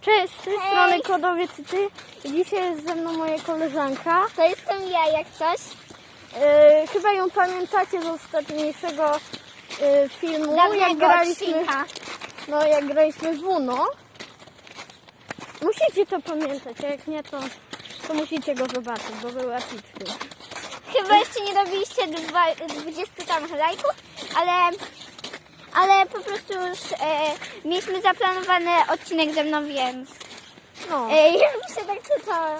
Cześć, z tej strony Kodowiec i Ty. I Dzisiaj jest ze mną moja koleżanka. To jestem ja, jak coś. E, chyba ją pamiętacie z ostatniejszego e, filmu, jak Dawnego graliśmy, odcinka. no, jak graliśmy w Uno. Musicie to pamiętać, a jak nie, to, to musicie go zobaczyć, bo był epicki. Chyba jeszcze nie robiliście dwa- 20 tam lajków, ale, ale po prostu już e, mieliśmy zaplanowany odcinek ze mną, więc No. e, już mi się tak czyta.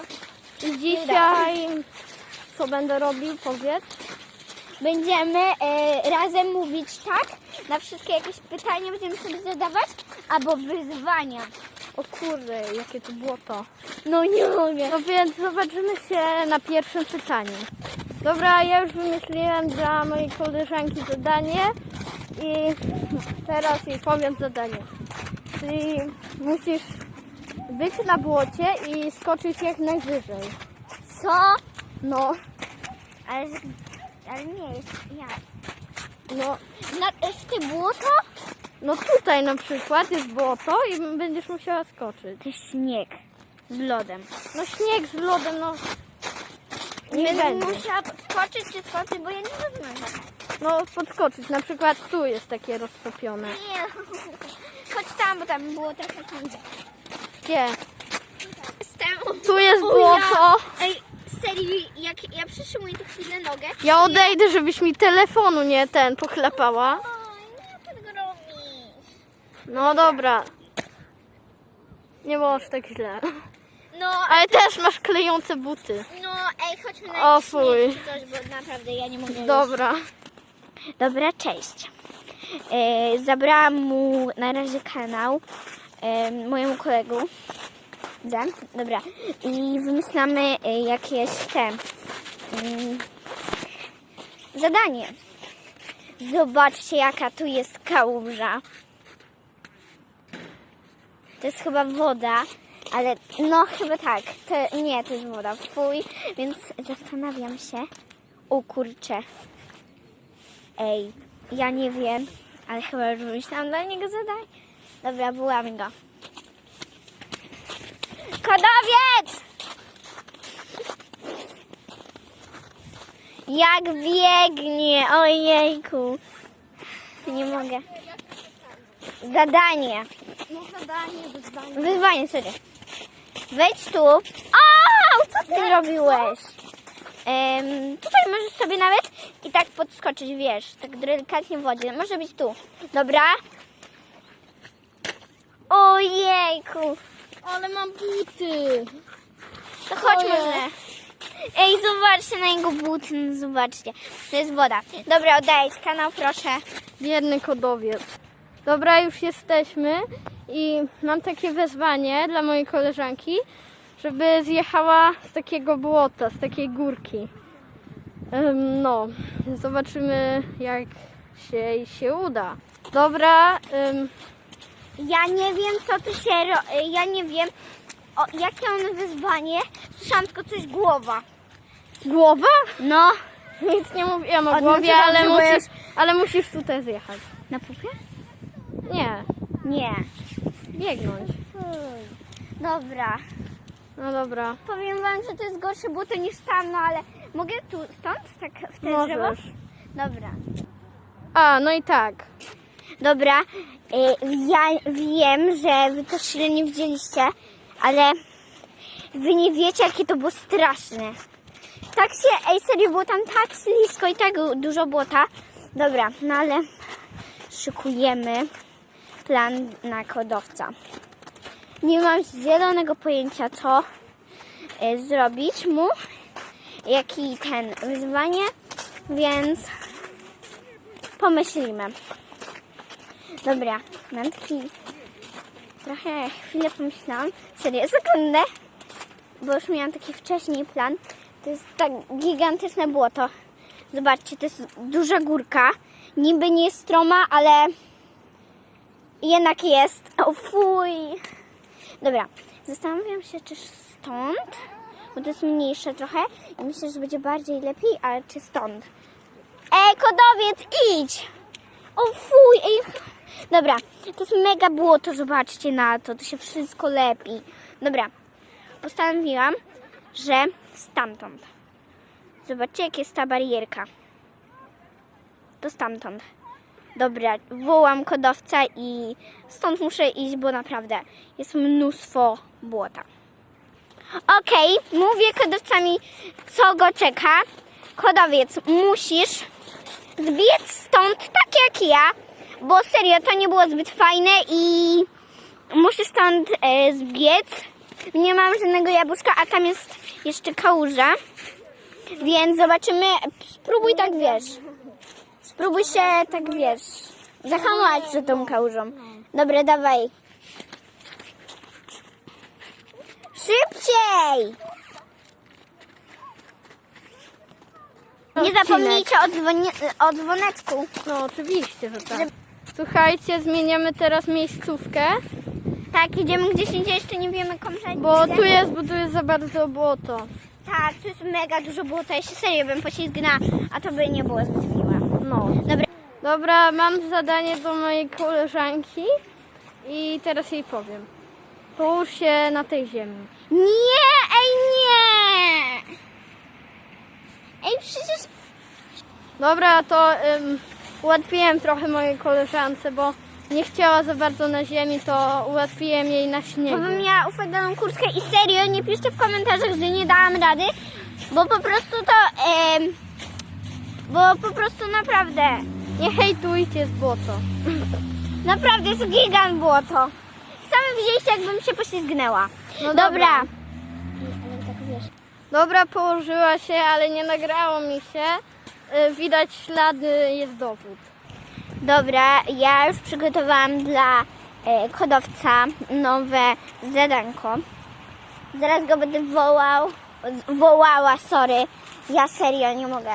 I dzisiaj co będę robił, powiedz. Będziemy e, razem mówić tak, na wszystkie jakieś pytania będziemy sobie zadawać, albo wyzwania. O kurde, jakie to było to. No nie mogę. No więc zobaczymy się na pierwszym pytaniu. Dobra, ja już wymyśliłem dla mojej koleżanki zadanie i teraz jej powiem zadanie. Czyli musisz być na błocie i skoczyć jak najwyżej. Co? No, Ale, ale nie jest ja. no, Na, w tym błoto? no tutaj na przykład jest błoto i będziesz musiała skoczyć. To jest śnieg z lodem. No śnieg z lodem, no nie Będę musiała skoczyć czy skoczyć, bo ja nie rozumiem. No podskoczyć, na przykład tu jest takie roztopione. Nie. Chodź tam, bo tam było trochę kądzie. Gdzie? Jestem. Tu jest błoto. Ej, serio, jak ja przytrzymuję tu chwilę nogę. Ja odejdę, żebyś mi telefonu nie ten poklepała. Oj, nie tego robisz. No dobra. Nie możesz tak źle. No, Ale też masz klejące buty. no, ej, chodźmy na O, jakiś fuj. czy coś, bo naprawdę ja nie mogę już. Dobra. Dobra, cześć. E, zabrałam mu na razie kanał e, mojemu kolegu. Za. Dobra. I wymyślamy e, jakieś te mm, zadanie. Zobaczcie, jaka tu jest kałuża. To jest chyba woda, ale no chyba tak. To, nie, to jest woda. Fuj, więc zastanawiam się. O kurczę. Ej, ja nie wiem, ale chyba już wymyślałam dla niego zadanie. Dobra, byłam go. Kodowiec! Jak biegnie, ojejku. Nie mogę. Zadanie. No zadanie, wyzwanie. Wyzwanie sobie. Wejdź tu. O, co ty robiłeś? Em, tutaj możesz sobie nawet tak podskoczyć, wiesz, tak delikatnie w wodzie. Może być tu. Dobra? Ojejku. Ale mam buty. To chodź może. Ej, zobaczcie na jego buty, no zobaczcie. To jest woda. Dobra, oddaję ci kanał, proszę. Biedny kodowiec. Dobra, już jesteśmy i mam takie wezwanie dla mojej koleżanki, żeby zjechała z takiego błota, z takiej górki. No, zobaczymy jak się jej się uda. Dobra, Ja nie wiem, co tu się ro... Ja nie wiem, o, jakie on wyzwanie. Słyszałam tylko coś głowa. głowa? No. Nic nie mówiłam o głowie, ale musisz, ale musisz tutaj zjechać. Na pupie? Nie, Nie. biegnąć. Dobra. No dobra, Powiem wam, że to jest gorsze buty niż tam, no ale mogę tu, stąd? Tak w te drzewo? możesz. Dobra. A, no i tak. Dobra, y, ja wiem, że wy to źle nie widzieliście, ale wy nie wiecie, jakie to było straszne. Tak się, ej, serio, było tam tak ślisko i tak dużo błota. Dobra, no ale szykujemy plan na kodowca. Nie mam zielonego pojęcia, co y, zrobić mu, jaki ten wyzwanie, więc pomyślimy. Dobra, mam taki trochę chwilę pomyślałam, serio, sekundę, bo już miałam taki wcześniej plan. To jest tak gigantyczne błoto. Zobaczcie, to jest duża górka. Niby nie jest stroma, ale jednak jest. O fuj. Dobra, zastanawiam się, czy stąd, bo to jest mniejsze trochę i myślę, że będzie bardziej lepiej, ale czy stąd. Ej, kodowiec, idź! O fuj, ej, Dobra, to jest mega błoto, zobaczcie na to, to się wszystko lepi. Dobra, postanowiłam, że stamtąd. Zobaczcie, jak jest ta barierka. To stamtąd. Dobra, wołam kodowca i stąd muszę iść, bo naprawdę jest mnóstwo błota. Okej, mówię kodowcami, co go czeka. Kodowiec, musisz zbiec stąd tak jak ja, bo serio, to nie było zbyt fajne i musisz stąd e, zbiec. Nie mam żadnego jabłuszka, a tam jest jeszcze kałuża, więc zobaczymy. Spróbuj tak, wiesz. Spróbuj się, tak wiesz, zahamować przed tą kałużą. Dobra, dawaj. Szybciej! Nie zapomnijcie o, o dzwoneczku. No oczywiście, że tak. Słuchajcie, zmieniamy teraz miejscówkę, Tak, idziemy gdzieś indziej, jeszcze nie wiemy kompletnie. bo gdzie. tu jest, bo tu jest za bardzo błoto. Tak, tu jest mega dużo błota. Ja się serio bym poślizgnęła, a to by nie było zbyt miłe. No. Dobra, Dobra, mam zadanie do mojej koleżanki i teraz jej powiem. Połóż się na tej ziemi. Nie, ej nie! Ej, przecież... Dobra, to ym, ułatwiłem trochę mojej koleżance, bo nie chciała za bardzo na ziemi, to ułatwiłem jej na Bo śniegu. bym miała kurtkę i serio, nie piszcie w komentarzach, że nie dałam rady, bo po prostu to... em, bo po prostu naprawdę... Nie hejtujcie, jest błoto. Naprawdę jest gigant błoto. Same widzieliście, jakbym się poślizgnęła. No dobra. dobra. Dobra, położyła się, ale nie nagrało mi się. Y, Widać ślady, jest dowód. Dobra, ja już przygotowałam dla kodowca nowe zadanko. Zaraz go będę wołał, wołała, sorry. Ja serio nie mogę.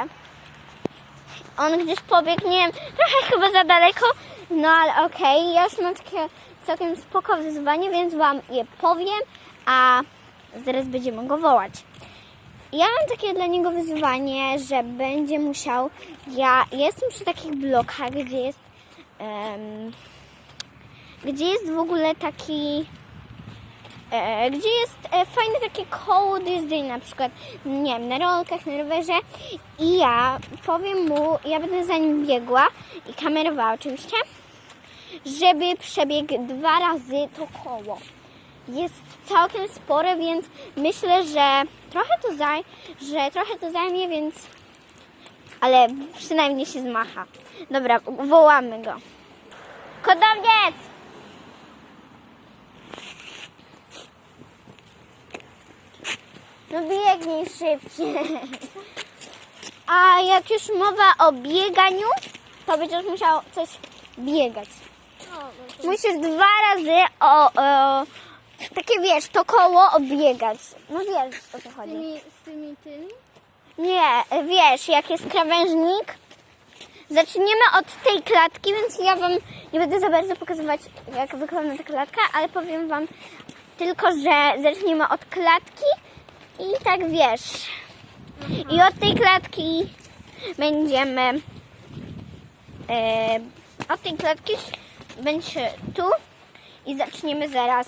On gdzieś pobiegł, nie wiem, trochę chyba za daleko, no ale okej, ja już mam takie całkiem spoko wyzwanie, więc wam je powiem, a zaraz będziemy go wołać. Ja mam takie dla niego wyzwanie, że będzie musiał. Ja jestem przy takich blokach, gdzie jest. em, gdzie jest w ogóle taki. E, gdzie jest e, fajne takie koło jeżdżenia, na przykład, nie wiem, na rolkach, na rowerze. I ja powiem mu, ja będę za nim biegła i kamerowała oczywiście, żeby przebiegł dwa razy to koło jest całkiem spore, więc myślę, że trochę to zaj, że trochę to zajmie, więc ale przynajmniej się zmacha. Dobra, wołamy go. Kodowiec! No biegnij szybciej. A jak już mowa o bieganiu, to będziesz musiał coś biegać. Musisz dwa razy o, o takie wiesz, to koło obiegać. No wiesz o co Z chodzi. tymi, z tymi tymi? Nie, wiesz, jak jest krawężnik. Zaczniemy od tej klatki, więc ja wam nie będę za bardzo pokazywać, jak wygląda ta klatka, ale powiem wam tylko, że zaczniemy od klatki i tak wiesz. I od tej klatki będziemy. E, od tej klatki będzie tu i zaczniemy zaraz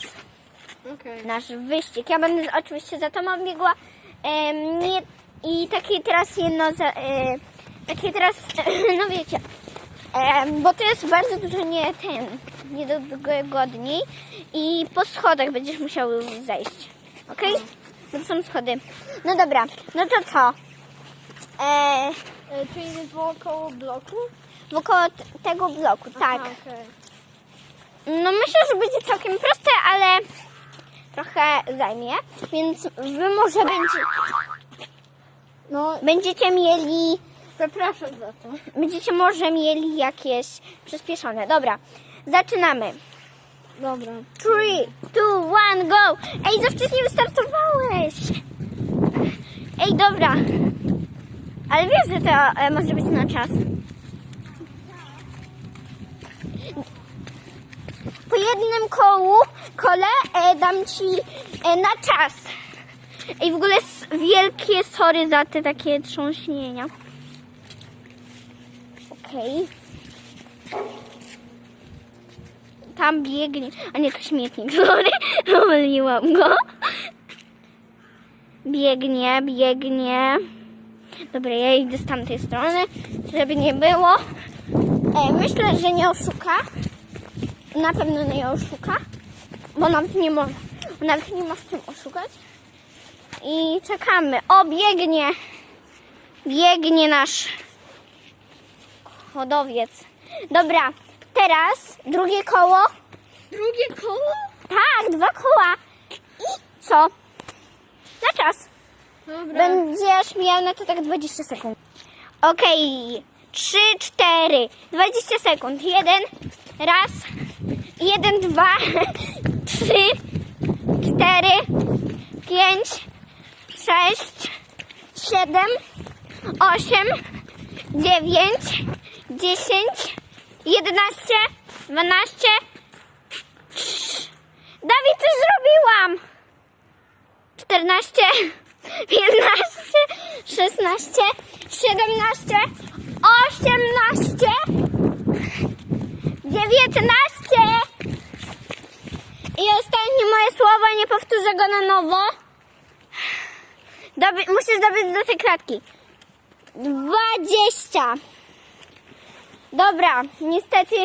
Okej. nasz wyścig. Ja będę oczywiście za tobą biegła. Nie, I takie teraz jedno, za, e, takie teraz, no wiecie, bo to jest bardzo dużo nie ten, niedogodniej i po schodach będziesz musiał zejść, ok? Bo to są schody. No dobra, no to co? E, E, czyli wokoło bloku? wokoło tego bloku, tak. Aha, okej. No myślę, że będzie całkiem proste, ale trochę zajmie, więc wy może będzie, No, będziecie mieli, przepraszam za to. będziecie może mieli jakieś przyspieszone. Dobra, zaczynamy. Dobra. 3, 2, 1, go! Ej, za wcześnie wystartowałeś! Ej, dobra. Ale wiesz, że to e, może być na czas. Po jednym kołu, kole e, dam ci e, na czas. Ej, w ogóle wielkie sorry za te takie trząśnienia. Okej. tam biegnie. A nie, to śmietnik, sorry. Pomyliłam go. Biegnie, biegnie. Dobra, ja idę z tamtej strony, żeby nie było. E, myślę, że nie oszuka. Na pewno nie oszuka, bo nawet nie ma, bo nawet nie ma z czym oszukać. I czekamy. O, biegnie. Biegnie nasz chodowiec. Dobra, teraz drugie koło. Drugie koło? Tak, dwa koła. I co? Na czas. Dobra. Będziesz miał na to tak 20 sekund. Okej. 3, 4, 20 sekund. Jeden, raz, jeden, dwa, trzy, cztery, pięć, sześć, siedem, osiem, dziewięć, dziesięć, jedenaście, dwanaście. Dawid, coś zrobiłam! 14, 15, 16, 17, 18, 19. I ostatnie moje słowo, nie powtórzę go na nowo. Doby, musisz dobyć do tej klatki. 20. Dobra, niestety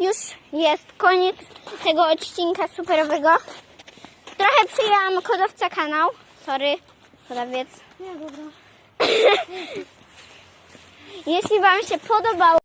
już jest koniec tego odcinka superowego. Trochę przyjęłam kodowca kanał. Sorry, kodowiec. Nie, dobra. Jeśli Wam się podobało,